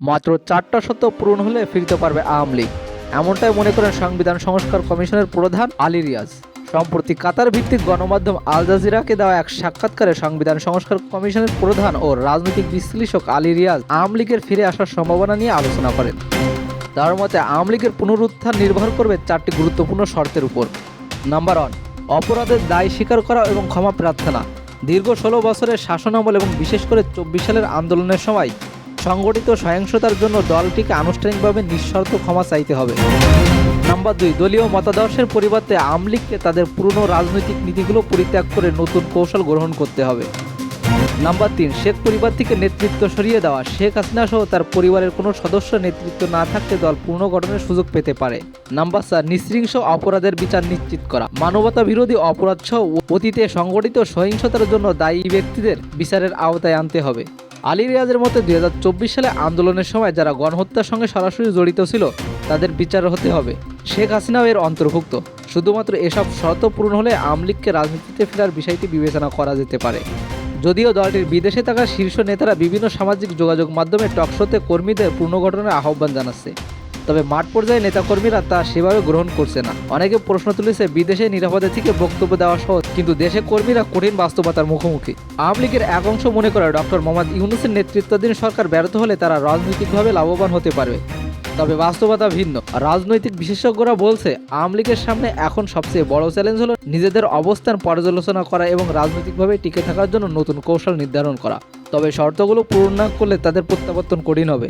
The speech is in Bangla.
মাত্র চারটা সত্য পূরণ হলে ফিরতে পারবে আওয়ামী লীগ। এমনটাই মনে করেন সংবিধান সংস্কার কমিশনের প্রধান আলী রিয়াজ। সম্প্রতি কাতার ভিত্তিক গণমাধ্যম আল জাজিরাকে দেওয়া এক সাক্ষাৎকারে সংবিধান সংস্কার কমিশনের প্রধান ও রাজনৈতিক বিশ্লেষক আলী রিয়াজ আওয়ামী লীগের ফিরে আসার সম্ভাবনা নিয়ে আলোচনা করেন। তার মতে, আওয়ামী লীগের পুনরুত্থান নির্ভর করবে চারটি গুরুত্বপূর্ণ শর্তের উপর। নাম্বার ওয়ান, অপরাধের দায় স্বীকার করা এবং ক্ষমা প্রার্থনা। দীর্ঘ ষোলো বছরের শাসনামল এবং বিশেষ করে চব্বিশ সালের আন্দোলনের সময় সংগঠিত সহিংসতার জন্য দলটিকে আনুষ্ঠানিকভাবে নিঃশর্ত ক্ষমা চাইতে হবে। নাম্বার দুই, দলীয় মতাদর্শের পরিবর্তে আওয়ামী লীগকে তাদের পুরনো রাজনৈতিক নীতিগুলো পরিত্যাগ করে নতুন কৌশল গ্রহণ করতে হবে। নাম্বার তিন, শেখ পরিবার থেকে নেতৃত্ব সরিয়ে দেওয়া। শেখ হাসিনা সহ তার পরিবারের কোনো সদস্য নেতৃত্ব না থাকলে দল পুনর্গঠনের সুযোগ পেতে পারে। নাম্বার চার নৃশৃংস অপরাধের বিচার নিশ্চিত করা। মানবতা বিরোধী অপরাধ সহ অতীতে সংগঠিত সহিংসতার জন্য দায়ী ব্যক্তিদের বিচারের আওতায় আনতে হবে। আলী রিয়াজের মতে দু হাজার চব্বিশ সালে আন্দোলনের সময় যারা গণহত্যার সঙ্গে সরাসরি জড়িত ছিল, তাদের বিচার হতে হবে। শেখ হাসিনাও এর অন্তর্ভুক্ত। শুধুমাত্র এসব শর্ত পূরণ হলে আওয়ামী লীগকে রাজনীতিতে ফেরার বিষয়টি বিবেচনা করা যেতে পারে। যদিও দলটির বিদেশে থাকা শীর্ষ নেতারা বিভিন্ন সামাজিক যোগাযোগ মাধ্যমে টকশোতে কর্মীদের পূর্ণ ঘটনার আহ্বান জানাচ্ছে। তবে মাঠ পর্যায়ে নেতাকর্মীরা তা সেভাবে গ্রহণ করছে না। অনেকে প্রশ্ন তুলেছে, বিদেশে নিরাপদে থেকে বক্তব্য দেওয়া সহজ, কিন্তু দেশে কর্মীরা কঠিন বাস্তবতার মুখোমুখি। আওয়ামী লীগের এক অংশ মনে করে ডক্টর মোহাম্মদ ইউনুসের নেতৃত্বাধীন সরকার ব্যর্থ হলে তারা রাজনৈতিকভাবে লাভবান হতে পারবে। তবে বাস্তবতা ভিন্ন। রাজনৈতিক বিশেষজ্ঞরা বলছে, আওয়ামী লীগের সামনে এখন সবচেয়ে বড় চ্যালেঞ্জ হলো নিজেদের অবস্থান পর্যালোচনা করা এবং রাজনৈতিকভাবে টিকে থাকার জন্য নতুন কৌশল নির্ধারণ করা। তবে শর্তগুলো পূরণ না করলে তাদের প্রত্যাবর্তন কঠিন হবে।